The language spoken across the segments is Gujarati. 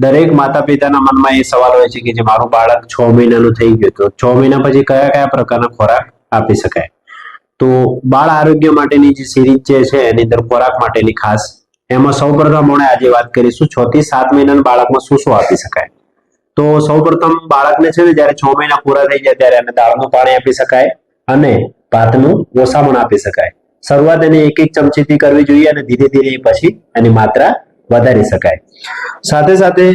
દરેક માતા પિતાના મનમાં એ સવાલ હોય છે કે જે મારું બાળક છ મહિનાનું થઈ ગયું તો છ મહિના પછી કયા કયા પ્રકારના ખોરાક આપી શકાય? તો બાળ આરોગ્ય માટેની જે સિરીઝ જે છે એની અંદર ખોરાક માટેની ખાસ એમાં સૌપ્રથમ આપણે આજે વાત કરીશું છ થી સાત મહિનાના બાળકમાં શું શું આપી શકાય? તો સૌપ્રથમ બાળકને છે ને જ્યારે છ મહિના પૂરા થઈ જાય ત્યારે એને દાળનું પાણી આપી શકાય અને ભાતનું ઓસામણ આપી શકાય. શરૂઆત એને એક એક ચમચીથી કરવી જોઈએ અને ધીરે ધીરે પછી એની માત્રા વધારી શકાય. સાથે સાથે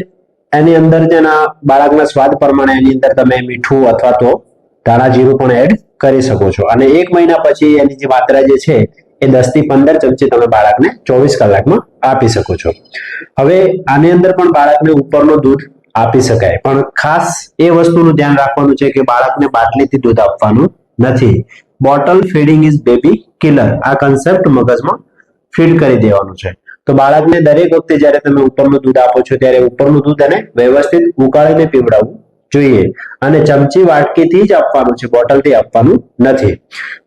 એની અંદર જેના બાળકના સ્વાદ પ્રમાણે એની અંદર તમે મીઠું અથવા તો ધાણા જીરું પણ એડ કરી શકો છો. અને એક મહિના પછી એની જે માત્રા જે છે એ દસથી પંદર ચમચી તમે બાળકને ચોવીસ કલાકમાં આપી શકો છો. હવે આની અંદર પણ બાળકને ઉપરનું દૂધ આપી શકાય. પણ ખાસ એ વસ્તુનું ધ્યાન રાખવાનું છે કે બાળકને બાટલીથી દૂધ આપવાનું નથી. Bottle feeding is baby killer. આ કન્સેપ્ટ મગજમાં ફીડ કરી દેવાનું છે. તો બાળકને દરેક વખતે જ્યારે તમે ઉપરનું દૂધ આપો છો, ત્યારે ઉપરનું દૂધ એને વ્યવસ્થિત ઉકાળીને પીવડાવવું જોઈએ. અને ચમચી વાટકીથી જ આપવાનું છે, બોટલથી આપવાનું નથી.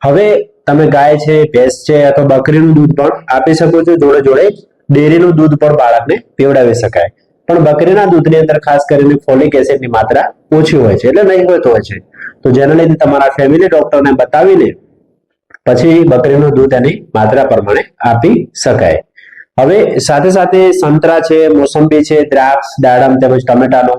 હવે તમે ગાય છે, ભેંસ છે અથવા બકરીનું દૂધ પણ આપી શકો છો, જોડે જોડે ડેરીનું દૂધ પણ બાળકને પીવડાવી શકાય. પણ બકરીના દૂધની અંદર ખાસ કરીને ફોલિક એસિડની માત્રા ઓછી હોય છે, એટલે નહિવત હોય છે. તો જેના લીધે તમારા ફેમિલી ડોક્ટરને બતાવીને પછી બકરીનું દૂધ એની માત્રા પ્રમાણે આપી શકાય. હવે સાથે સાથે સંતરા છે, મોસંબી છે, દ્રાક્ષ, દાડમ તેમજ ટમેટાનો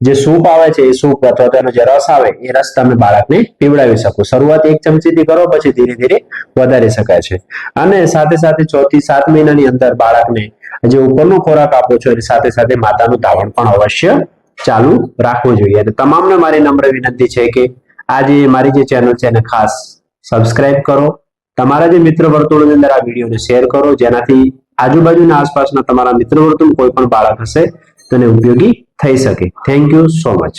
જે સૂપ આવે છે, એ સૂપ અથવા તો એનો જે રસ આવે, એ રસ તમે બાળકને પીવડાવી શકો. શરૂઆત એક ચમચીથી કરો, પછી ધીરે ધીરે વધારી શકાય છે. અને સાથે સાથે છ થી સાત મહિનાની અંદર બાળકને જે ઉપરનો ખોરાક આપો છો, એની સાથે સાથે માતાનું ધાવણ પણ અવશ્ય ચાલુ રાખવું જોઈએ. અને તમામને મારી નમ્ર વિનંતી છે કે આ જે મારી જે ચેનલ છે એને ખાસ સબસ્ક્રાઇબ કરો. તમારા જે મિત્ર વર્તુળની અંદર આ વિડીયોને શેર કરો, જેનાથી આજુબાજુના આસપાસના તમારા મિત્ર વર્તુળ કોઈ પણ બાળક હશે, તેને ઉપયોગી થઈ શકે. Thank you so much